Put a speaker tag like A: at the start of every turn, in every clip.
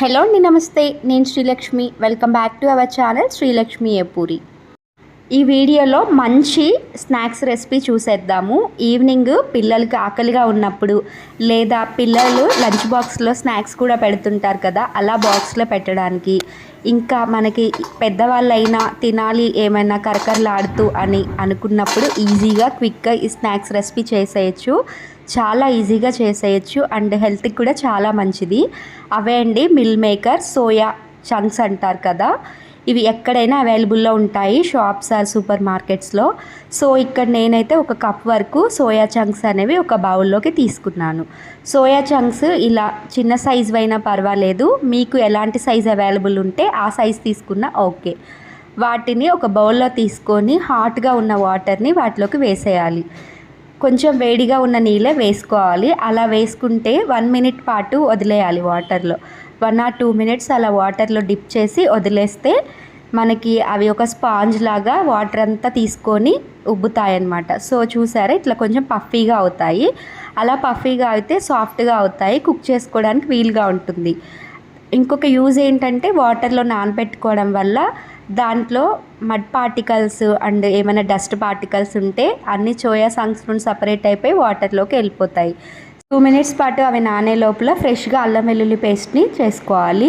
A: Hello అండి నమస్తే. నేను Srilakshmi. Welcome back to our channel Srilakshmi Epuri ఈ వీడియోలో మంచి స్నాక్స్ రెసిపీ చూసేద్దాము. ఈవినింగ్ పిల్లలకి ఆకలిగా ఉన్నప్పుడు లేదా పిల్లలు లంచ్ బాక్స్లో స్నాక్స్ కూడా పెడుతుంటారు కదా అలా బాక్స్లో పెట్టడానికి. ఇంకా మనకి పెద్దవాళ్ళైనా తినాలి ఏమైనా కరకరలాడుతూ అని అనుకున్నప్పుడు ఈజీగా క్విక్గా ఈ స్నాక్స్ రెసిపీ చేసేయచ్చు. చాలా ఈజీగా చేసేయచ్చు అండ్ హెల్త్కి కూడా చాలా మంచిది. అవే అండి మిల్ మేకర్ సోయా చంక్స్ అంటారు కదా. ఇవి ఎక్కడైనా అవైలబుల్లో ఉంటాయి షాప్స్ ఆర్ సూపర్ మార్కెట్స్లో. సో ఇక్కడ నేనైతే ఒక కప్ వరకు సోయా చంక్స్ అనేవి ఒక బౌల్లోకి తీసుకున్నాను. సోయా చంక్స్ ఇలా చిన్న సైజు అయినా పర్వాలేదు. మీకు ఎలాంటి సైజ్ అవైలబుల్ ఉంటే ఆ సైజ్ తీసుకున్నా ఓకే. వాటిని ఒక బౌల్లో తీసుకొని హాట్గా ఉన్న వాటర్ని వాటిలోకి వేసేయాలి. కొంచెం వేడిగా ఉన్న నీళ్ళే వేసుకోవాలి. అలా వేసుకుంటే వన్ మినిట్ పాటు వదిలేయాలి వాటర్లో. వన్ ఆర్ టూ మినిట్స్ అలా వాటర్లో డిప్ చేసి వదిలేస్తే మనకి అవి ఒక స్పాంజ్ లాగా వాటర్ అంతా తీసుకొని ఉబ్బుతాయి అన్నమాట సో చూసారా ఇట్లా కొంచెం పఫీగా అవుతాయి. అలా పఫీగా అయితే సాఫ్ట్గా అవుతాయి. కుక్ చేసుకోవడానికి వీలుగా ఉంటుంది. ఇంకొక యూజ్ ఏంటంటే వాటర్లో నానబెట్టుకోవడం వల్ల దాంట్లో మడ్ పార్టికల్స్ అండ్ ఏమైనా డస్ట్ పార్టికల్స్ ఉంటే అన్ని సోయా సంగ్స్ నుండి సపరేట్ అయిపోయి వాటర్లోకి వెళ్ళిపోతాయి. టూ మినిట్స్ పాటు అవి నానే లోపల ఫ్రెష్గా అల్లం వెల్లుల్లి పేస్ట్ని చేసుకోవాలి.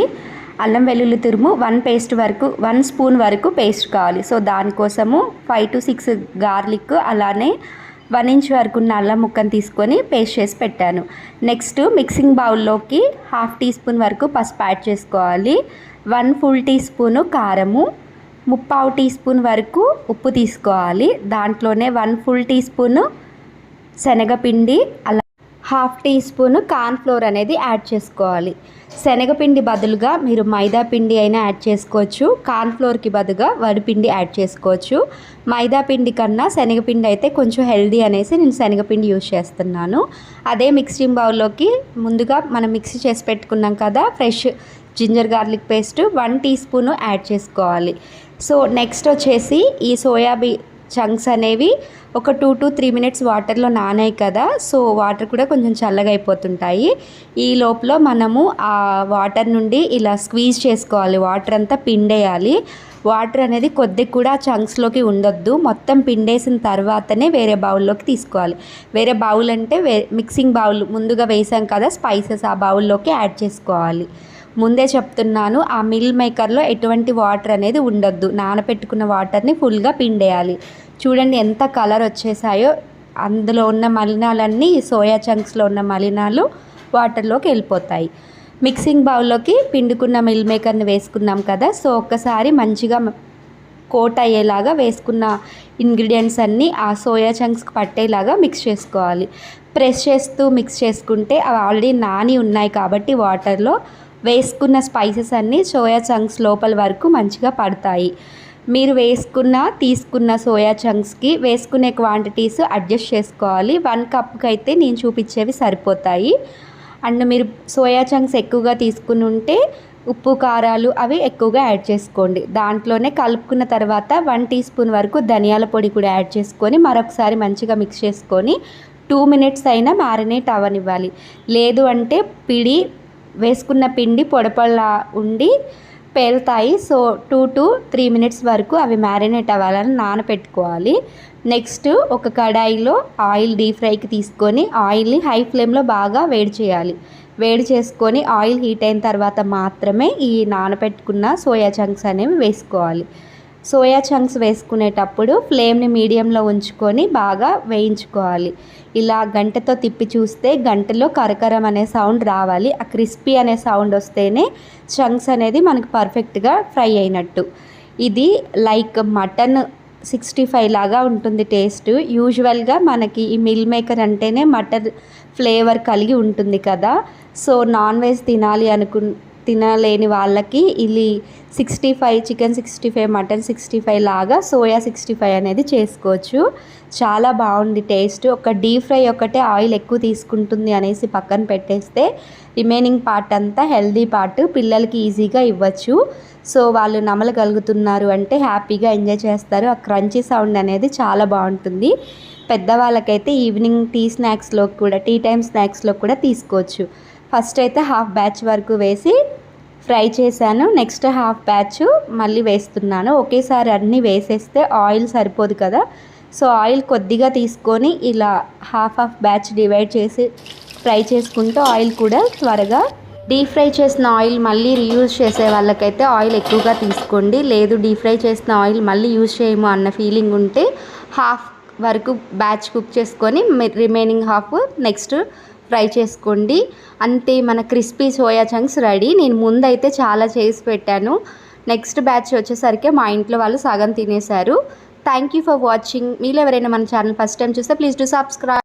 A: అల్లం వెల్లుల్లి తురుము వన్ పేస్ట్ వరకు వన్ స్పూన్ వరకు పేస్ట్ కావాలి. సో దానికోసము ఫైవ్ టు సిక్స్ గార్లిక్ అలానే వన్ ఇంచ్ వరకు ఉన్న అల్లం ముక్కను తీసుకొని పేస్ట్ చేసి పెట్టాను. నెక్స్ట్ మిక్సింగ్ బౌల్లోకి హాఫ్ టీ స్పూన్ వరకు పసుపు యాడ్ చేసుకోవాలి. వన్ ఫుల్ టీ స్పూను కారము ముప్పావు టీ స్పూన్ వరకు ఉప్పు తీసుకోవాలి. దాంట్లోనే వన్ ఫుల్ టీ స్పూను శనగపిండి అలా హాఫ్ టీ స్పూన్ కార్న్ఫ్లోర్ అనేది యాడ్ చేసుకోవాలి. శనగపిండి బదులుగా మీరు మైదా పిండి అయినా యాడ్ చేసుకోవచ్చు. కార్న్ఫ్లోర్కి బదులుగా వరిపిండి యాడ్ చేసుకోవచ్చు. మైదా పిండి కన్నా శనగపిండి అయితే కొంచెం హెల్దీ అనేసి నేను శనగపిండి యూజ్ చేస్తున్నాను. అదే మిక్సింగ్ బౌల్లోకి ముందుగా మనం మిక్సీ చేసి పెట్టుకున్నాం కదా fresh ginger garlic paste one teaspoon add చేసుకోవాలి. సో నెక్స్ట్ వచ్చేసి ఈ సోయాబీ చంక్స్ అనేవి ఒక టూ టు త్రీ మినిట్స్ వాటర్లో నానాయి కదా సో వాటర్ కూడా కొంచెం చల్లగా అయిపోతుంటాయి. ఈ లోపల మనము ఆ వాటర్ నుండి ఇలా స్క్వీజ్ చేసుకోవాలి వాటర్ అంతా పిండేయాలి. వాటర్ అనేది కొద్ది కూడా చంక్స్లోకి ఉండొద్దు మొత్తం పిండేసిన తర్వాతనే వేరే బౌల్లోకి తీసుకోవాలి. వేరే బౌల్ అంటే వే మిక్సింగ్ బౌల్ ముందుగా వేసాం కదా స్పైసెస్ ఆ బౌల్లోకి యాడ్ చేసుకోవాలి. ముందే చెప్తున్నాను ఆ మిల్ మేకర్లో ఎటువంటి వాటర్ అనేది ఉండొద్దు. నానపెట్టుకున్న వాటర్ని ఫుల్గా పిండేయాలి. చూడండి ఎంత కలర్ వచ్చేసాయో. అందులో ఉన్న మలినాలన్నీ సోయా చంక్స్లో ఉన్న మలినాలు వాటర్లోకి వెళ్ళిపోతాయి. మిక్సింగ్ బౌల్లోకి పిండుకున్న మిల్ మేకర్ని వేసుకున్నాం కదా సో ఒక్కసారి మంచిగా కోట్ అయ్యేలాగా వేసుకున్న ఇంగ్రీడియంట్స్ అన్నీ ఆ సోయా చంక్స్కి పట్టేలాగా మిక్స్ చేసుకోవాలి. ప్రెస్ చేస్తూ మిక్స్ చేసుకుంటే అవి ఆల్రెడీ నాని ఉన్నాయి కాబట్టి వాటర్లో. వేసుకున్న స్పైసెస్ అన్నీ సోయా చంక్స్ లోపల వరకు మంచిగా పడతాయి. మీరు వేసుకున్న తీసుకున్న సోయా చంక్స్కి వేసుకునే క్వాంటిటీస్ అడ్జస్ట్ చేసుకోవాలి. వన్ కప్కి అయితే నేను చూపించేవి సరిపోతాయి. అండ్ మీరు సోయా చంక్స్ ఎక్కువగా తీసుకుని ఉంటే ఉప్పు కారాలు అవి ఎక్కువగా యాడ్ చేసుకోండి. దాంట్లోనే కలుపుకున్న తర్వాత వన్ టీ స్పూన్ వరకు ధనియాల పొడి కూడా యాడ్ చేసుకొని మరొకసారి మంచిగా మిక్స్ చేసుకొని టూ మినిట్స్ అయినా మ్యారినేట్ అవ్వనివ్వాలి. లేదు అంటే పిడి వేసుకున్న పిండి పొడపల్లా ఉండి పేలుతాయి. So two to three minutes వరకు అవి మ్యారినేట్ అవ్వాలని నానపెట్టుకోవాలి. నెక్స్ట్ ఒక కడాయిలో ఆయిల్ డీప్ ఫ్రైకి తీసుకొని ఆయిల్ని హై ఫ్లేమ్లో బాగా వేడి చేయాలి. వేడి చేసుకొని ఆయిల్ హీట్ అయిన తర్వాత మాత్రమే ఈ నానపెట్టుకున్న సోయా చంక్స్ అనేవి వేసుకోవాలి. సోయా చంక్స్ వేసుకునేటప్పుడు ఫ్లేమ్ని మీడియంలో ఉంచుకొని బాగా వేయించుకోవాలి. ఇలా గంటతో తిప్పి చూస్తే గంటలో కరకరం అనే సౌండ్ రావాలి. ఆ క్రిస్పీ అనే సౌండ్ వస్తేనే చంక్స్ అనేది మనకు పర్ఫెక్ట్గా ఫ్రై అయినట్టు. ఇది లైక్ మటన్ సిక్స్టీ ఫైవ్ లాగా ఉంటుంది టేస్ట్. యూజువల్గా మనకి ఈ మిల్ మేకర్ అంటేనే మటన్ ఫ్లేవర్ కలిగి ఉంటుంది కదా. సో నాన్ వెజ్ తినాలి అనుకు తినలేని వాళ్ళకి ఇది sixty five chicken sixty five mutton sixty five లాగా సోయా సిక్స్టీ ఫైవ్ అనేది చేసుకోవచ్చు. చాలా బాగుంది టేస్ట్. ఒక డీప్ ఫ్రై ఒకటే ఆయిల్ ఎక్కువ తీసుకుంటుంది అనేసి పక్కన పెట్టేస్తే రిమైనింగ్ పార్ట్ అంతా హెల్దీ పార్ట్ పిల్లలకి ఈజీగా ఇవ్వచ్చు. సో వాళ్ళు నమలగలుగుతున్నారు అంటే హ్యాపీగా ఎంజాయ్ చేస్తారు. ఆ క్రంచీ సౌండ్ అనేది చాలా బాగుంటుంది. పెద్దవాళ్ళకైతే ఈవినింగ్ టీ స్నాక్స్లో కూడా టీ టైమ్ స్నాక్స్లో కూడా తీసుకోవచ్చు. ఫస్ట్ అయితే హాఫ్ బ్యాచ్ వరకు వేసి ఫ్రై చేశాను. నెక్స్ట్ హాఫ్ బ్యాచ్ మళ్ళీ వేస్తున్నాను. ఒకేసారి అన్నీ వేసేస్తే ఆయిల్ సరిపోదు కదా. సో ఆయిల్ కొద్దిగా తీసుకొని ఇలా హాఫ్ హాఫ్ బ్యాచ్ డివైడ్ చేసి ఫ్రై చేసుకుంటూ ఆయిల్ కూడా త్వరగా డీప్ ఫ్రై చేసిన ఆయిల్ మళ్ళీ రీయూజ్ చేసే వాళ్ళకైతే ఆయిల్ ఎక్కువగా తీసుకోండి. లేదు డీప్ ఫ్రై చేసిన ఆయిల్ మళ్ళీ యూజ్ చేయము అన్న ఫీలింగ్ ఉంటే హాఫ్ వరకు బ్యాచ్ కుక్ చేసుకొని రిమైనింగ్ హాఫ్ నెక్స్ట్ ఫ్రై చేసుకోండి. అంతే మన క్రిస్పీ సోయా చంక్స్ రెడీ. నేను ముందైతే చాలా చేసి పెట్టాను. నెక్స్ట్ బ్యాచ్ వచ్చేసరికి మా ఇంట్లో వాళ్ళు సగం తినేశారు. థ్యాంక్ యూ ఫర్ వాచింగ్ మీరు ఎవరైనా మన ఛానల్ ఫస్ట్ టైం చూస్తే ప్లీజ్ డూ సబ్స్క్రైబ్.